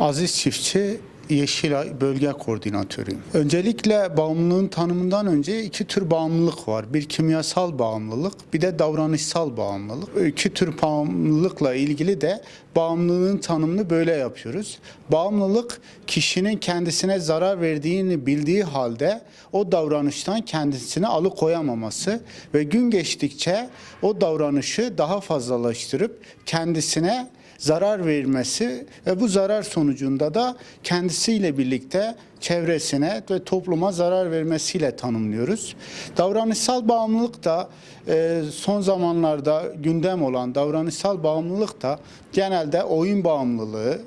Aziz Çiftçi Yeşilay Bölge Koordinatörüyüm. Öncelikle bağımlılığın tanımından önce iki tür bağımlılık var. Bir kimyasal bağımlılık, bir de davranışsal bağımlılık. İki tür bağımlılıkla ilgili de bağımlılığın tanımını böyle yapıyoruz. Bağımlılık kişinin kendisine zarar verdiğini bildiği halde o davranıştan kendisini alıkoyamaması ve gün geçtikçe o davranışı daha fazlalaştırıp kendisine zarar vermesi ve bu zarar sonucunda da kendisiyle birlikte çevresine ve topluma zarar vermesiyle tanımlıyoruz. Davranışsal bağımlılık da e, son zamanlarda gündem olan davranışsal bağımlılık da genelde oyun bağımlılığı,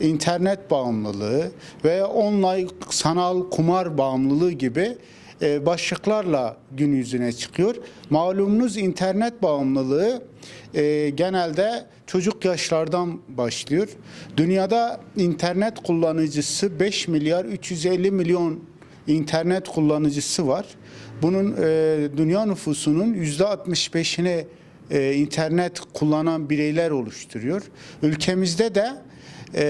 internet bağımlılığı ve online sanal kumar bağımlılığı gibi e, başlıklarla gün yüzüne çıkıyor. Malumunuz internet bağımlılığı e, genelde çocuk yaşlardan başlıyor. Dünyada internet kullanıcısı 5 milyar 350 milyon internet kullanıcısı var. Bunun e, dünya nüfusunun %65'ini e, internet kullanan bireyler oluşturuyor. Ülkemizde de e,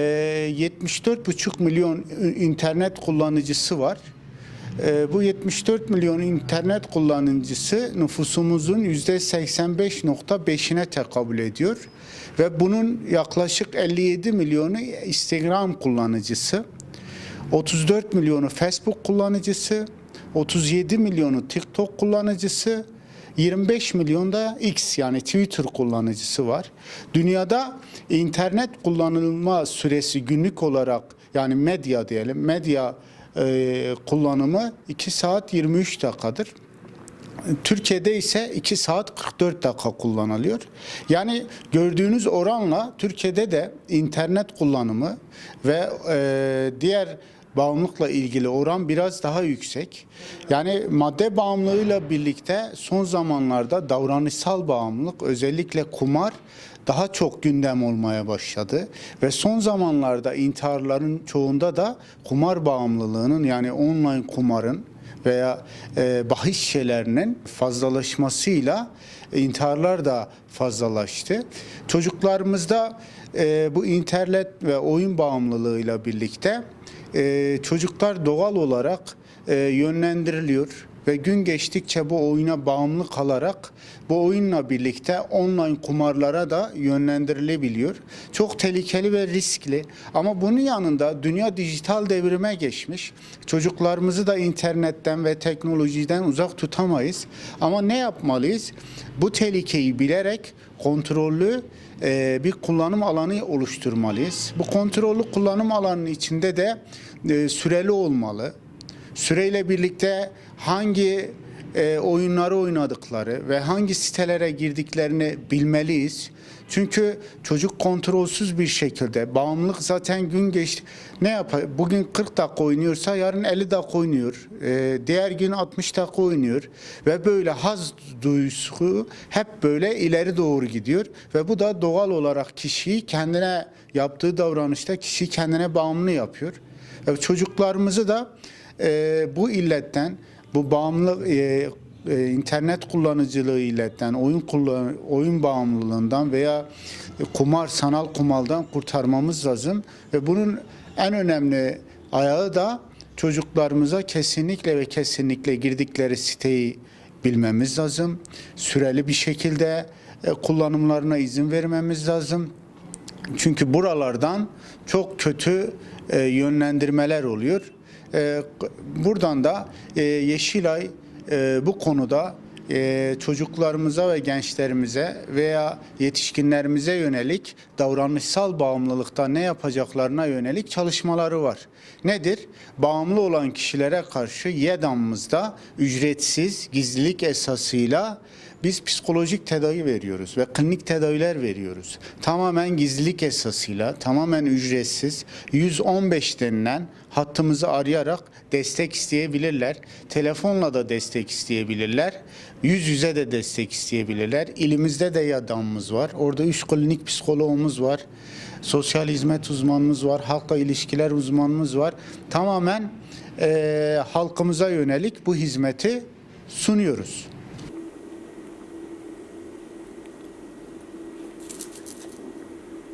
74,5 milyon internet kullanıcısı var. Ee, Bu 74 milyon internet kullanıcısı nüfusumuzun %85.5'ine tekabül ediyor. Ve bunun yaklaşık 57 milyonu Instagram kullanıcısı, 34 milyonu Facebook kullanıcısı, 37 milyonu TikTok kullanıcısı, 25 milyon da X yani Twitter kullanıcısı var. Dünyada internet kullanılma süresi günlük olarak yani medya diyelim medya e, kullanımı 2 saat 23 dakikadır. Türkiye'de ise 2 saat 44 dakika kullanılıyor. Yani gördüğünüz oranla Türkiye'de de internet kullanımı ve e, diğer bağımlılıkla ilgili oran biraz daha yüksek. Yani madde bağımlılığıyla birlikte son zamanlarda davranışsal bağımlılık özellikle kumar daha çok gündem olmaya başladı ve son zamanlarda intiharların çoğunda da kumar bağımlılığının yani online kumarın veya e, bahis şeylerinin fazlalaşmasıyla intiharlar da fazlalaştı. Çocuklarımızda e, bu internet ve oyun bağımlılığıyla birlikte e, çocuklar doğal olarak e, yönlendiriliyor ve gün geçtikçe bu oyuna bağımlı kalarak bu oyunla birlikte online kumarlara da yönlendirilebiliyor. Çok tehlikeli ve riskli ama bunun yanında dünya dijital devrime geçmiş. Çocuklarımızı da internetten ve teknolojiden uzak tutamayız. Ama ne yapmalıyız? Bu tehlikeyi bilerek kontrollü e, bir kullanım alanı oluşturmalıyız. Bu kontrollü kullanım alanının içinde de e, süreli olmalı süreyle birlikte hangi e, oyunları oynadıkları ve hangi sitelere girdiklerini bilmeliyiz. Çünkü çocuk kontrolsüz bir şekilde bağımlılık zaten gün geçti. Ne yapar? Bugün 40 dakika oynuyorsa yarın 50 dakika oynuyor. E, diğer gün 60 dakika oynuyor ve böyle haz duygusu hep böyle ileri doğru gidiyor ve bu da doğal olarak kişiyi kendine yaptığı davranışta kişiyi kendine bağımlı yapıyor. E, çocuklarımızı da e, bu illetten, bu bağımlı e, e, internet kullanıcılığı illetten, oyun kullan, oyun bağımlılığından veya kumar, sanal kumaldan kurtarmamız lazım ve bunun en önemli ayağı da çocuklarımıza kesinlikle ve kesinlikle girdikleri siteyi bilmemiz lazım. Süreli bir şekilde e, kullanımlarına izin vermemiz lazım. Çünkü buralardan çok kötü e, yönlendirmeler oluyor. E, buradan da e, Yeşilay e, bu konuda e, çocuklarımıza ve gençlerimize veya yetişkinlerimize yönelik davranışsal bağımlılıkta ne yapacaklarına yönelik çalışmaları var. Nedir? Bağımlı olan kişilere karşı YEDAM'ımızda ücretsiz gizlilik esasıyla biz psikolojik tedavi veriyoruz ve klinik tedaviler veriyoruz. Tamamen gizlilik esasıyla, tamamen ücretsiz 115 denilen hattımızı arayarak destek isteyebilirler. Telefonla da destek isteyebilirler. Yüz yüze de destek isteyebilirler. İlimizde de yadamımız var. Orada üç klinik psikoloğumuz var. Sosyal hizmet uzmanımız var. Halkla ilişkiler uzmanımız var. Tamamen eee halkımıza yönelik bu hizmeti sunuyoruz.